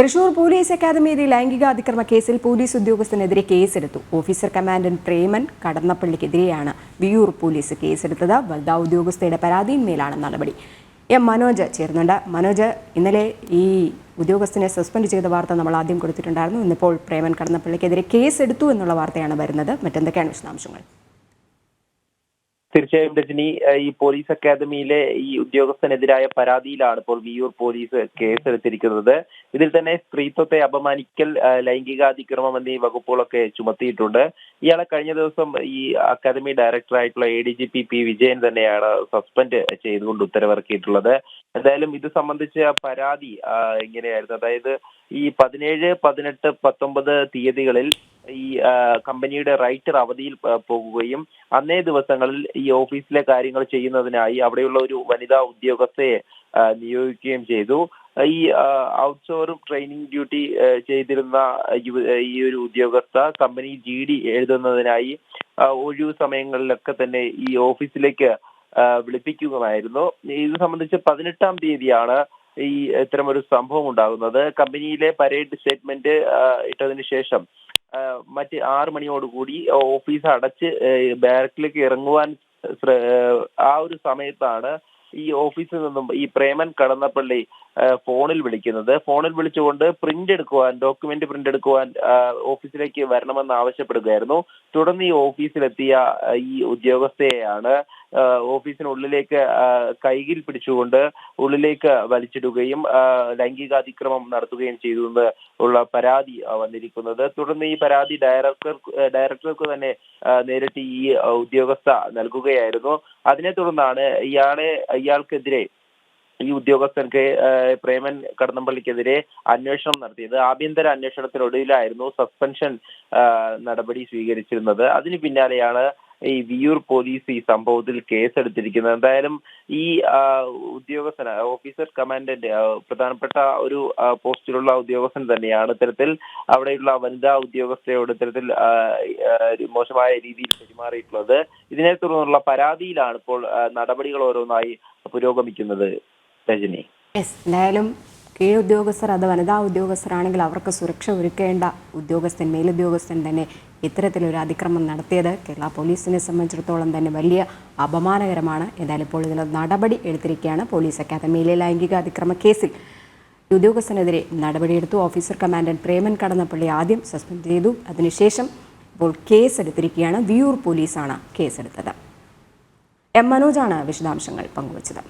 Thrissur police അക്കാദമിയിലെ ലൈംഗികാതിക്രമ കേസിൽ police ഉദ്യോഗസ്ഥനെതിരെ കേസെടുത്തു. ഓഫീസർ കമാൻഡന്റ് പ്രേമൻ കടന്നപ്പള്ളിക്കെതിരെയാണ് വിയൂർ പോലീസ് കേസെടുത്തത്. വനിതാ ഉദ്യോഗസ്ഥയുടെ പരാതിയിന്മേലാണ് നടപടി. എം മനോജ് ചേർന്നുണ്ട് മനോജ് ഇന്നലെ ഈ ഉദ്യോഗസ്ഥനെ സസ്പെൻഡ് ചെയ്ത വാർത്ത നമ്മൾ ആദ്യം കൊടുത്തിട്ടുണ്ടായിരുന്നു. ഇന്നിപ്പോൾ പ്രേമൻ കടന്നപ്പള്ളിക്കെതിരെ കേസെടുത്തു എന്നുള്ള വാർത്തയാണ് വരുന്നത്. മറ്റെന്തൊക്കെയാണ് വിശദാംശങ്ങൾ? തീർച്ചയായും രജനി ഈ പോലീസ് അക്കാദമിയിലെ ഈ ഉദ്യോഗസ്ഥനെതിരായ പരാതിയിലാണ് ഇപ്പോൾ വിയൂർ പോലീസ് കേസെടുത്തിരിക്കുന്നത്. ഇതിൽ തന്നെ സ്ത്രീത്വത്തെ അപമാനിക്കൽ ലൈംഗികാതിക്രമം എന്നീ വകുപ്പുകളൊക്കെ ചുമത്തിയിട്ടുണ്ട്. ഇയാളെ കഴിഞ്ഞ ദിവസം ഈ academy ഡയറക്ടറായിട്ടുള്ള A D G P P Vijayan തന്നെയാണ് സസ്പെൻഡ് ചെയ്തുകൊണ്ട് ഉത്തരവിറക്കിയിട്ടുള്ളത്. എന്തായാലും ഇത് സംബന്ധിച്ച പരാതി എങ്ങനെയായിരുന്നു? അതായത് ഈ പതിനേഴ് പതിനെട്ട് പത്തൊമ്പത് തീയതികളിൽ ഈ കമ്പനിയുടെ റൈറ്റർ അവധിയിൽ പോകുകയും അന്നേ ദിവസങ്ങളിൽ ഈ ഓഫീസിലെ കാര്യങ്ങൾ ചെയ്യുന്നതിനായി അവിടെയുള്ള ഒരു വനിതാ ഉദ്യോഗസ്ഥയെ നിയോഗിക്കുകയും ചെയ്തു. ഈ ഔട്ട്സോറും ട്രെയിനിങ് ഡ്യൂട്ടി ചെയ്തിരുന്ന ഈ ഒരു ഉദ്യോഗസ്ഥ കമ്പനി ജി ഡി എഴുതുന്നതിനായി ഒഴിവു സമയങ്ങളിലൊക്കെ തന്നെ ഈ ഓഫീസിലേക്ക് വിളിപ്പിക്കുകയായിരുന്നു ഇത് സംബന്ധിച്ച് പതിനെട്ടാം തീയതിയാണ് ഈ ഇത്തരമൊരു സംഭവം ഉണ്ടാകുന്നത്. കമ്പനിയിലെ പരേഡ് സ്റ്റേറ്റ്മെന്റ് ഇട്ടതിന് ശേഷം മറ്റ് ആറ് മണിയോടുകൂടി ഓഫീസ് അടച്ച് ബാരക്കിലേക്ക് ഇറങ്ങുവാൻ ആ ഒരു സമയത്താണ് ഈ ഓഫീസിൽ നിന്നും ഈ പ്രേമൻ കടന്നപ്പള്ളി ഫോണിൽ വിളിക്കുന്നത്. ഫോണിൽ വിളിച്ചുകൊണ്ട് പ്രിന്റ് എടുക്കുവാൻ ഡോക്യുമെന്റ് പ്രിന്റ് എടുക്കുവാൻ ഓഫീസിലേക്ക് വരണമെന്ന് ആവശ്യപ്പെടുകയായിരുന്നു. തുടർന്ന് ഈ ഓഫീസിലെത്തിയ ഈ ഉദ്യോഗസ്ഥയെയാണ് ഓഫീസിനുള്ളിലേക്ക് കൈകിൽ പിടിച്ചുകൊണ്ട് ഉള്ളിലേക്ക് വലിച്ചിടുകയും ലൈംഗികാതിക്രമം നടത്തുകയും ചെയ്തു എന്ന് ഉള്ള പരാതി വന്നിരിക്കുന്നത്. തുടർന്ന് ഈ പരാതി ഡയറക്ടർ ഡയറക്ടർക്ക് തന്നെ നേരിട്ട് ഈ ഉദ്യോഗസ്ഥ നൽകുകയായിരുന്നു. അതിനെ തുടർന്നാണ് ഇയാളെ ഇയാൾക്കെതിരെ ഈ ഉദ്യോഗസ്ഥർക്ക് പ്രേമൻ കടന്നപ്പള്ളിക്കെതിരെ അന്വേഷണം നടത്തിയത്. ആഭ്യന്തര അന്വേഷണത്തിനൊടുവിലായിരുന്നു സസ്പെൻഷൻ നടപടി സ്വീകരിച്ചിരുന്നത്. അതിന് പിന്നാലെയാണ് ഈ വിയൂർ പോലീസ് ഈ സംഭവത്തിൽ കേസെടുത്തിരിക്കുന്നത്. എന്തായാലും ഈ ഉദ്യോഗസ്ഥന ഓഫീസർ കമാൻഡന്റ് പ്രധാനപ്പെട്ട ഒരു പോസ്റ്റിലുള്ള ഉദ്യോഗസ്ഥൻ തന്നെയാണ്. ഇത്തരത്തിൽ അവിടെയുള്ള വനിതാ ഉദ്യോഗസ്ഥയോട് ഇത്തരത്തിൽ മോശമായ രീതിയിൽ പെരുമാറിയിട്ടുള്ളത്. ഇതിനെ തുടർന്നുള്ള പരാതിയിലാണ് ഇപ്പോൾ നടപടികൾ ഓരോന്നായി പുരോഗമിക്കുന്നത് രജനി. എന്തായാലും കീഴുദ്യോഗസ്ഥർ അത് വനിതാ ഉദ്യോഗസ്ഥരാണെങ്കിൽ അവർക്ക് സുരക്ഷ ഒരുക്കേണ്ട ഉദ്യോഗസ്ഥൻ മേലുദ്യോഗസ്ഥൻ തന്നെ ഇത്തരത്തിലൊരു അതിക്രമം നടത്തിയത് കേരള പോലീസിനെ സംബന്ധിച്ചിടത്തോളം തന്നെ വലിയ അപമാനകരമാണ്. എന്തായാലും ഇപ്പോൾ ഇതിൽ നടപടി എടുത്തിരിക്കുകയാണ് പോലീസ് അക്കാദമിയിലെ ലൈംഗിക അതിക്രമ കേസിൽ. ഉദ്യോഗസ്ഥനെതിരെ നടപടിയെടുത്തു. ഓഫീസർ കമാൻഡന്റ് പ്രേമൻ കടന്നപ്പള്ളി ആദ്യം സസ്പെൻഡ് ചെയ്തു. അതിനുശേഷം ഇപ്പോൾ കേസെടുത്തിരിക്കുകയാണ്. വിയൂർ പോലീസാണ് കേസെടുത്തത്. എം മനോജാണ് വിശദാംശങ്ങൾ പങ്കുവച്ചത്.